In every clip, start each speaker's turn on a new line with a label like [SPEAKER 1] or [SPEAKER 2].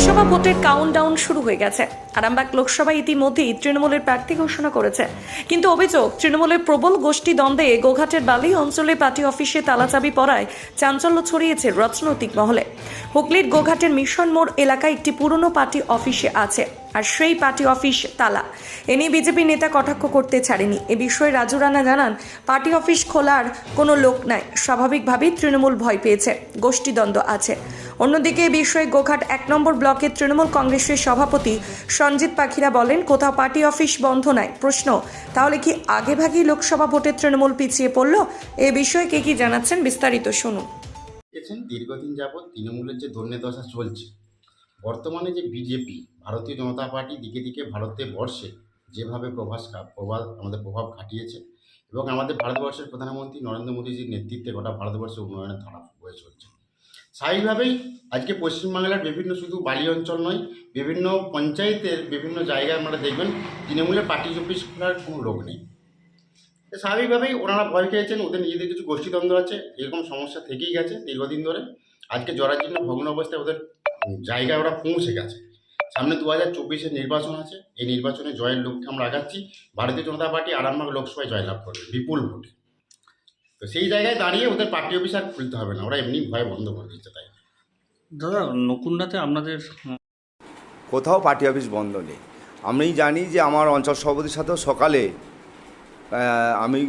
[SPEAKER 1] লোকসভা ভোটের কাউন্টডাউন শুরু হয়ে গেছে। আরামবাগ লোকসভা ইতিমধ্যেই তৃণমূলের প্রার্থী ঘোষণা করেছে। কিন্তু অভিযোগ, তৃণমূলের প্রবল গোষ্ঠী দ্বন্দ্বে গোঘাটের বালি অঞ্চলে পার্টি অফিসে তালাচাবি পড়ায় চাঞ্চল্য ছড়িয়েছে রাজনৈতিক মহলে। হুগলির গোঘাটের মিশন মোড় এলাকায় একটি পুরনো পার্টি অফিসে আছে। আর সেই পার্টি অফিস তালা। এ নিয়ে বিজেপি নেতা কটাক্ষ করতে ছাড়েনি। এ বিষয়ে রাজু রানা জানান, পার্টি অফিস খোলার কোনো লোক নাই। স্বাভাবিকভাবেই তৃণমূল ভয় পেয়েছে। গোষ্ঠীদ্বন্দ্ব আছে। অন্যদিকে এ বিষয়ে গোঘাট এক নম্বর ব্লকের তৃণমূল কংগ্রেসের সভাপতি সঞ্জিত পাখিরা বলেন, কোথাও পার্টি অফিস বন্ধ নাই। প্রশ্ন, তাহলে কি আগেভাগেই লোকসভা ভোটে তৃণমূল পিছিয়ে পড়ল? এ বিষয়ে কে কি জানাচ্ছেন বিস্তারিত শুনুন।
[SPEAKER 2] দীর্ঘদিন যাবৎ তৃণমূলের যে দশা চলছে বর্তমানে যে বিজেপি, ভারতীয় জনতা পার্টি দিকে দিকে ভারতে বর্ষে যেভাবে প্রভাস প্রভাব, আমাদের প্রভাব খাটিয়েছে এবং আমাদের ভারতবর্ষের প্রধানমন্ত্রী নরেন্দ্র মোদীজির নেতৃত্বে গোটা ভারতবর্ষের উন্নয়নের ধারা বয়ে চলছে। স্বাভাবিকভাবেই আজকে পশ্চিমবাংলার বিভিন্ন শুধু বালি অঞ্চল নয়, বিভিন্ন পঞ্চায়েতের বিভিন্ন জায়গায় আপনারা দেখবেন তৃণমূলের পার্টি অফিস খোলার কোনো লোক নেই। স্বাভাবিকভাবেই ওনারা ভয় খেয়েছেন, ওদের নিজেদের কিছু গোষ্ঠীদ্বন্দ্ব আছে, এরকম সমস্যা থেকেই গেছে দীর্ঘদিন ধরে। আজকে জরাজীর্ণ ভগ্ন অবস্থায় ওদের জায়গায় ওরা পৌঁছে গেছে। সামনে দু হাজার চব্বিশের নির্বাচন আছে। এই নির্বাচনে জয়ের লক্ষ্যে আমরা আগাচ্ছি। ভারতীয় জনতা পার্টি আরামবাগ লোকসভায় জয়লাভ করবে বিপুল ভোটে। তো সেই জায়গায় দাঁড়িয়ে ওদের পার্টি অফিস আর খুলতে হবে না। ওরা এমনি ভয় বন্ধ করে দিচ্ছে তাই।
[SPEAKER 3] দাদা নকুন্ডাতে আপনাদের
[SPEAKER 4] কোথাও পার্টি অফিস বন্ধ নেই। আমি জানি যে আমার অঞ্চল সভাপতির সাথেও সকালে আমি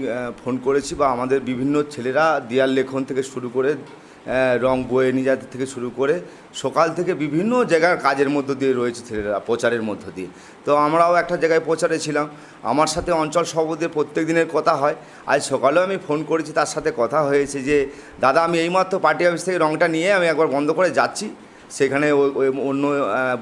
[SPEAKER 4] ফোন করেছি বা আমাদের বিভিন্ন ছেলেরা দেয়াল লেখন থেকে শুরু করে রং বয়ে নিয়ে থেকে শুরু করে সকাল থেকে বিভিন্ন জায়গার কাজের মধ্য দিয়ে রয়েছে ছেলেরা, প্রচারের মধ্য দিয়ে। তো আমরাও একটা জায়গায় প্রচারে ছিলাম। আমার সাথে অঞ্চল সভাপতির প্রত্যেক দিনের কথা হয়। আজ সকালেও আমি ফোন করেছি, তার সাথে কথা হয়েছে যে, দাদা, আমি এইমাত্র পার্টি অফিস থেকে রংটা নিয়ে আমি একবার বন্ধ করে যাচ্ছি। সেখানে অন্য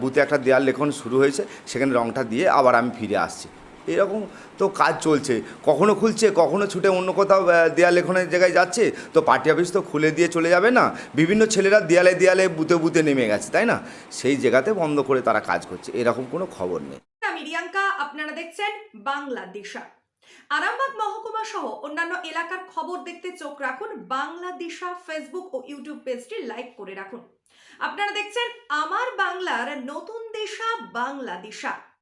[SPEAKER 4] বুথে একটা দেয়াল লেখন শুরু হয়েছে। সেখানে রংটা দিয়ে আবার আমি ফিরে আসছি। এরকম তো কাজ চলছে। কখনো খুলছে, কখনো ছুটে অন্য কোথাও দেয়াল লেখনের জায়গায় যাচ্ছে, তো পার্টি অফিস তো খুলে দিয়ে চলে যাবে না। বিভিন্ন ছেলেরা দেয়ালে দেয়ালে বুতে বুতে নেমে গেছে, তাই না? সেই জায়গাতে বন্ধ করে তারা কাজ করছে, এরকম কোনো খবর নেই।
[SPEAKER 1] আমি রিয়াঙ্কা আপনারা দেখছেন বাংলাদেশা। আরামবাগ মহকুমা সহ অন্যান্য এলাকার খবর দেখতে চোখ রাখুন বাংলাদেশা ফেসবুক ও ইউটিউব পেজটি লাইক করে রাখুন। আপনারা দেখছেন আমার বাংলার নতুন দেশা বাংলাদেশা।